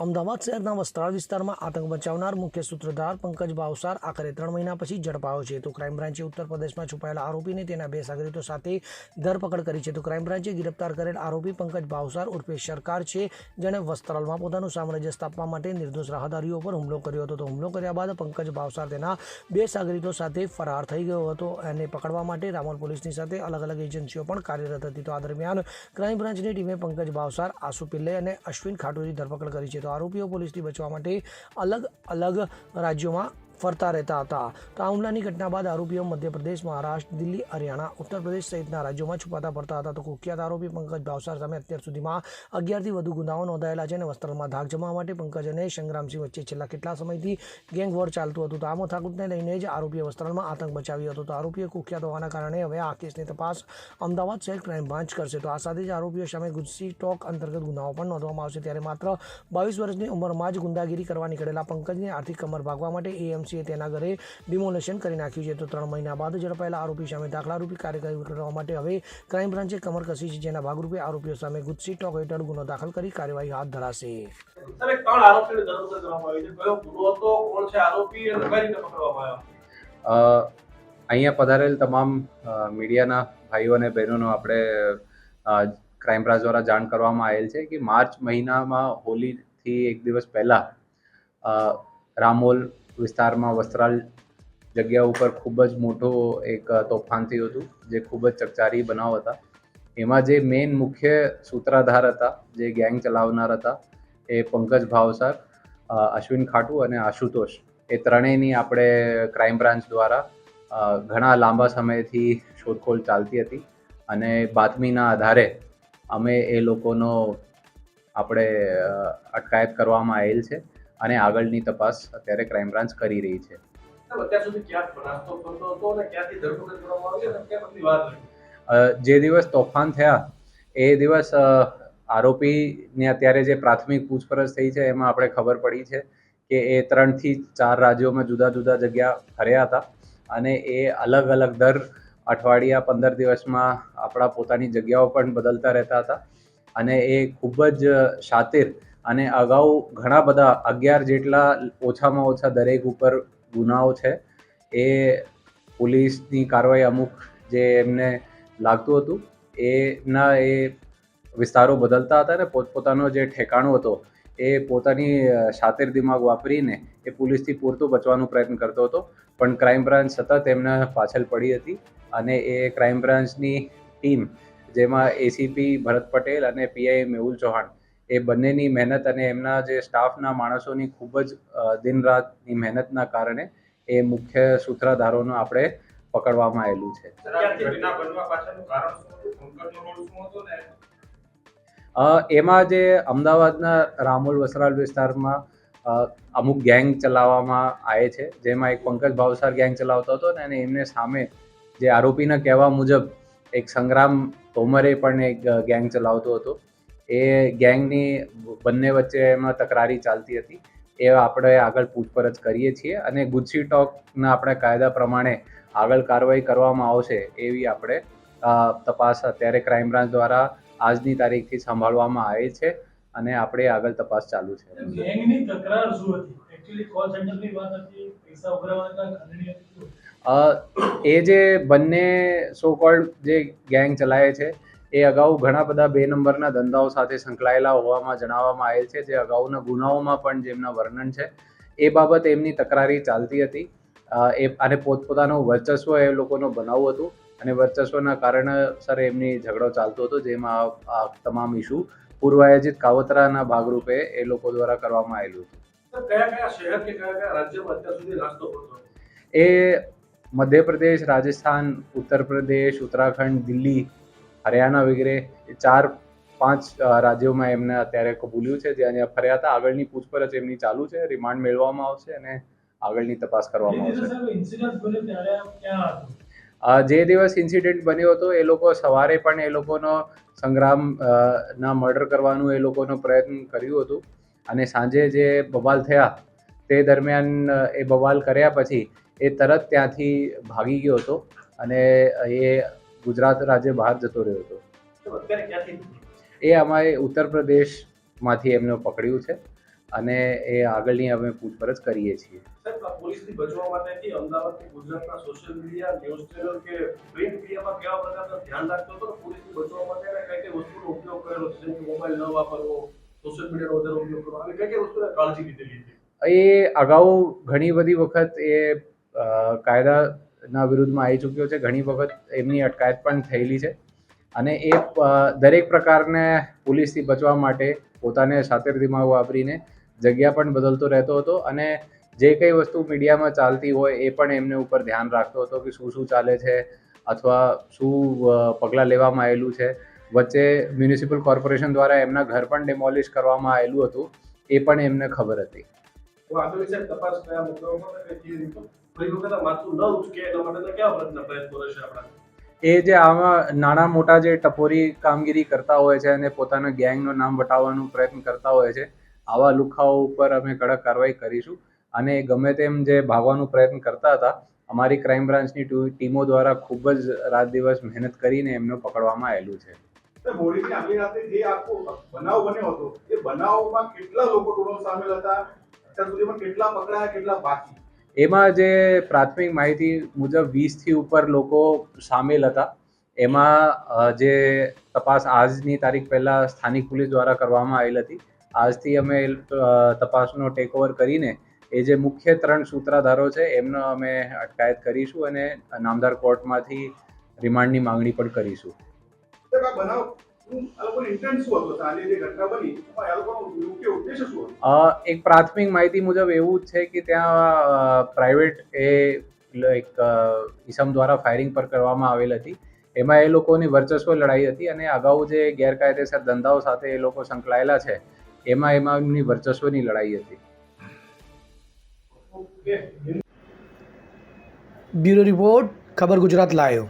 અમદાવાદ શહેરના વસ્ત્રાલ વિસ્તારમાં આતંક બચાવનાર મુખ્ય સૂત્રધાર પંકજ ભાવસાર આખરે ત્રણ મહિના પછી ઝડપાયો છે. તો ક્રાઇમ બ્રાન્ચે ઉત્તર પ્રદેશમાં છુપાયેલા આરોપીને તેના બે સાગરીતો સાથે ધરપકડ કરી છે. તો ક્રાઇમ બ્રાન્ચે ગિરફ્તાર કરેલ આરોપી પંકજ ભાવસાર ઉર્ફે સરકાર છે. જેણે વસ્ત્રાલમાં પોતાનું સામ્રાજ્ય સ્થાપવા માટે નિર્દોષ રાહદારીઓ પર હુમલો કર્યો હતો. તો હુમલો કર્યા બાદ પંકજ ભાવસાર તેના બે સાગરીતો સાથે ફરાર થઈ ગયો હતો. એને પકડવા માટે રામોલ પોલીસની સાથે અલગ અલગ એજન્સીઓ પણ કાર્યરત હતી. તો આ દરમિયાન ક્રાઇમ બ્રાન્ચની ટીમે પંકજ ભાવસાર આસુ પિલ્લે અને અશ્વિન ખાટુની ધરપકડ કરી છે. તો આરોપીઓ પોલીસથી બચવા માટે અલગ અલગ રાજ્યોમાં ફરતા રહેતા હતા. તો આ હુમલાની ઘટના બાદ આરોપીઓ મધ્યપ્રદેશ, મહારાષ્ટ્ર, દિલ્હી, હરિયાણા ઉત્તર પ્રદેશ સહિતના રાજ્યોમાં છુપાતા ફરતા હતા. તો કુખ્યાત આરોપી પંકજ ભાવસાર સામે અત્યાર સુધીમાં અગિયારથી વધુ ગુનાઓ નોંધાયેલા છે અને વસ્ત્રાલમાં ધાક જમાવવા માટે પંકજ અને સંગ્રામસિંહ વચ્ચે છેલ્લા કેટલા સમયથી ગેંગ વોર ચાલતું હતું? તો આ મથાકૂટને લઈને જ આરોપીએ વસ્ત્રાલમાં આતંક બચાવ્યો હતો. તો આરોપીઓ કુખ્યાત હોવાના કારણે હવે આ કેસની તપાસ અમદાવાદ શહેર ક્રાઇમ બ્રાન્ચ કરશે. તો આ સાથે જ આરોપીઓ સામે ગુજસી ટોક અંતર્ગત ગુનાઓ પણ નોંધવામાં આવશે. ત્યારે માત્ર બાવીસ વર્ષની ઉંમરમાં જ ગુંડાગીરી કરવા નીકળેલા પંકજની આર્થિક કમર ભાગવા માટે એએમસીએ તેના ઘરે ડિમોલેશન કરી નાખ્યું છે. તો ત્રણ મહિના બાદ ઝડપાયેલા આરોપી સામે દાખલારૂપી કાર્યવાહી કરવા માટે હવે ક્રાઇમ બ્રાન્ચે કમર કસી છે જેના ભાગરૂપે આરોપીઓ સામે ગુજસી ટોક હેઠળ ગુનો દાખલ કરી કાર્યવાહી હાથ ધરાશે. સાહેબ ત્રણ આરોપીને ધરપકડ કરવામાં આવી છે. કયો ગુનો હતો કોણ છે આરોપી અને કઈ રીતે પકડવામાં આવ્યા? અ, અહીંયા પધારેલ તમામ મીડિયાના ભાઈઓ અને બહેનોનો આપણે ક્રાઇમ બ્રાન્ચ દ્વારા જાણ કરવામાં આવેલ છે કે માર્ચ મહિનામાં હોલીથી એક દિવસ પહેલાં અ, રામોલ વિસ્તારમાં વસ્ત્રાલ જગ્યા ઉપર ખૂબ જ મોટો એક તોફાન થયું હતું, જે ખૂબ જ ચકચારી બનાવ હતા. એમાં જે મેઇન મુખ્ય સૂત્રાધાર હતા, જે ગેંગ ચલાવનાર હતા, એ પંકજ ભાવસાર અશ્વિન ખાટુ અને આશુતોષ. એ ત્રણેયની આપણે ક્રાઇમ બ્રાન્ચ દ્વારા ઘણા લાંબા સમયથી શોધખોળ ચાલતી હતી અને બાતમીના આધારે અમે એ લોકોનો આપણે અટકાયત કરવામાં આવેલ છે. અને આગળની તપાસ અત્યારે ક્રાઇમ બ્રાન્ચ કરી રહી છે. જે દિવસ તોફાન થયા એ દિવસ આરોપીને અત્યારે જે પ્રાથમિક પૂછપરછ થઈ છે એમાં આપણે ખબર પડી છે કે એ ત્રણથી ચાર રાજ્યોમાં જુદા જુદા જગ્યા ફર્યા હતા અને એ અલગ અલગ દર અઠવાડિયા પંદર દિવસમાં આપણા પોતાની જગ્યાઓ પણ બદલતા રહેતા હતા અને એ ખૂબ જ શાતિર અને અગાઉ ઘણા બધા અગિયાર જેટલા ઓછામાં ઓછા દરેક ઉપર ગુનાઓ છે, એ પોલીસની કાર્યવાહી અમુક જે એમને લાગતું હતું, એના એ વિસ્તારો બદલતા હતા ને પોતપોતાનો જે ઠેકાણો હતો, એ પોતાની શાતિર દિમાગ વાપરીને એ પોલીસથી પૂરતો બચવાનો પ્રયત્ન કરતો હતો. પણ ક્રાઇમ બ્રાન્ચ સતત એમના પાછળ પડી હતી અને એ ક્રાઇમ બ્રાન્ચની ટીમ, જેમાં એસીપી ભરત પટેલ અને પીઆઈ મેહુલ ચૌહાણ એ બંનેની મહેનત અને એમના જે સ્ટાફના માણસોની ખૂબ જ દિન રાતની મહેનતના કારણે એ મુખ્ય સૂત્રધારોનો આપણે પકડવામાં આવેલું છે. એમાં જે અમદાવાદના રામોલ વસરાલ વિસ્તારમાં અમુક ગેંગ ચલાવવામાં આવે છે જેમાં એક પંકજ ભાવસાર ગેંગ ચલાવતો હતો ને અને એમને સામે જે આરોપીના કહેવા મુજબ એક સંગ્રામ તોમરે પણ એક ગેંગ ચલાવતો હતો. એ ગેંગની બંને વચ્ચે એમાં તકરારી ચાલતી હતી. એ આપણે આગળ પૂછપરછ કરીએ છીએ અને ગુજસી ટોકના આપણે કાયદા પ્રમાણે આગળ કાર્યવાહી કરવામાં આવશે એવી આપણે તપાસ અત્યારે ક્રાઇમ બ્રાન્ચ દ્વારા આજની તારીખથી સંભાળવામાં આવે છે અને આપણે આગળ તપાસ ચાલુ છે. ગેંગની તકરાર શું હતી? એકચ્યુઅલી કોલ સેન્ટરની વાત હતી પૈસા ઉઘરાવવાના હતા ખંડણી હતી અ, એ જે બંને સો કોલ્ડ જે ગેંગ ચલાવે છે એ અગાઉ ઘણા બધા બે નંબરના ધંધાઓ સાથે સંકળાયેલા હોવામાં જણાવવામાં આવેલ છે જે અગાઉના ગુનાઓમાં પણ જેમના વર્ણન છે એ બાબત એમની તકરારી ચાલતી હતી. એ અને પોતપોતાનું વર્ચસ્વ એ લોકોનું બનાવવું હતું અને વર્ચસ્વના કારણસર એમની ઝઘડો ચાલતો હતો જેમાં આ- તમામ ઇસ્યુ પૂર્વાયોજિત કાવતરાના ભાગરૂપે એ લોકો દ્વારા કરવામાં આવેલું હતો. એ મધ્યપ્રદેશ રાજસ્થાન ઉત્તર પ્રદેશ ઉત્તરાખંડ દિલ્હી હરિયાણા વગેરે ચાર પાંચ રાજ્યોમાં એમને અત્યારે કબૂલ્યું છે. જ્યાં અહીંયા ફર્યા હતા આગળની પૂછપરછ એમની ચાલુ છે. રિમાન્ડ મેળવવામાં આવશે અને આગળની તપાસ કરવામાં આવશે. જે દિવસ ઇન્સિડન્ટ બન્યો હતો એ લોકો સવારે પણ એ લોકોનો સંગ્રામ ના મર્ડર કરવાનું એ લોકોનો પ્રયત્ન કર્યું હતું. અને સાંજે જે બવાલ થયા તે દરમિયાન એ બવાલ કર્યા પછી એ તરત ત્યાંથી ભાગી ગયો હતો. અને એ ગુજરાત રાજ્ય બહાર જતો રહ્યો હતો. એ અમારે ઉત્તર પ્રદેશમાંથી એમને પકડ્યું છે અને એ આગળની અમે પૂછપરછ કરીએ છીએ. પોલીસથી બચવા માટેથી અમદાવાદથી ગુજરાતના સોશિયલ મીડિયા ન્યૂઝ ચેનલ કે પ્રિન્ટ મીડિયામાં કેવા પ્રકારનું ધ્યાન રાખતો હતો? પોલીસથી બચવા માટે કઈ કઈ વસ્તુનો ઉપયોગ કરેલો છે જેમ મોબાઈલ ન વાપરવો સોશિયલ મીડિયાનો વધારે ઉપયોગ કરવો આવી કઈ કઈ વસ્તુને કાળજી લીધેલી હતી? એ અગાઉ ઘણી બધી વખત એ અ, કાયદાના વિરુદ્ધમાં આવી ચૂક્યો છે. ઘણી વખત એમની અટકાયત પણ થયેલી છે. અને એ દરેક પ્રકારને પોલીસથી બચવા માટે પોતાને સાતેર દિમાગ વાપરીને જગ્યા પણ બદલતો રહેતો હતો અને જે કંઈ વસ્તુ મીડિયામાં ચાલતી હોય એ પણ એમને ઉપર ધ્યાન રાખતો હતો કે શું શું ચાલે છે અથવા શું પગલાં લેવામાં આવેલું છે. વચ્ચે મ્યુનિસિપલ કોર્પોરેશન દ્વારા એમના ઘર પણ ડેમોલિશ કરવામાં આવેલું હતું. એ પણ એમને ખબર હતી. વખત માથું ન ઉચકે માટેના કેવા પ્રયત્ન પ્રયત્નો રહેશે આપણા? એ જે આમાં નાના મોટા જે ટપોરી કામગીરી કરતા હોય છે અને પોતાના ગેંગનું નામ વટાવવાનો પ્રયત્ન કરતા હોય છે આવા લુખાઓ ઉપર અમે કડક કાર્યવાહી કરીશું. અને ગમે તેમ જે ભાગવાનો પ્રયત્ન કરતા હતા અમારી ક્રાઇમ બ્રાન્ચની ટીમો દ્વારા ખૂબ જ રાત દિવસ મહેનત કરીને એમને પકડવામાં આવેલું છે. હોળીની આગલી રાતે જે આખો બનાવ બન્યો હતો એ બનાવમાં કેટલા લોકો ટોટલ સામેલ હતા? અત્યાર સુધીમાં કેટલા પકડાયા કેટલા બાકી? એમાં જે પ્રાથમિક માહિતી મુજબ વીસથી ઉપર લોકો સામેલ હતા. એમાં જે તપાસ આજની તારીખ પહેલાં સ્થાનિક પોલીસ દ્વારા કરવામાં આવેલ હતી. આજથી અમે તપાસનો ટેક ઓવર કરીને એ જે મુખ્ય ત્રણ સૂત્રાધારો છે, એમનો અમે અટકાયત કરીશું અને નામદાર કોર્ટમાંથી રિમાન્ડની માંગણી પણ કરીશું. એક પ્રાથમિક માહિતી મુજબ એવું જ છે કે ત્યાં પ્રાઇવેટ એ લ- એક ઇસમ દ્વારા ફાયરિંગ પર કરવામાં આવેલ હતી. એમાં એ લોકોની વર્ચસ્વ લડાઈ હતી અને અગાઉ જે ગેરકાયદેસર ધંધાઓ સાથે એ લોકો સંકળાયેલા છે એમાં એમાં એમની વર્ચસ્વની લડાઈ હતી. બ્યુરો રિપોર્ટ ખબર ગુજરાત લાયો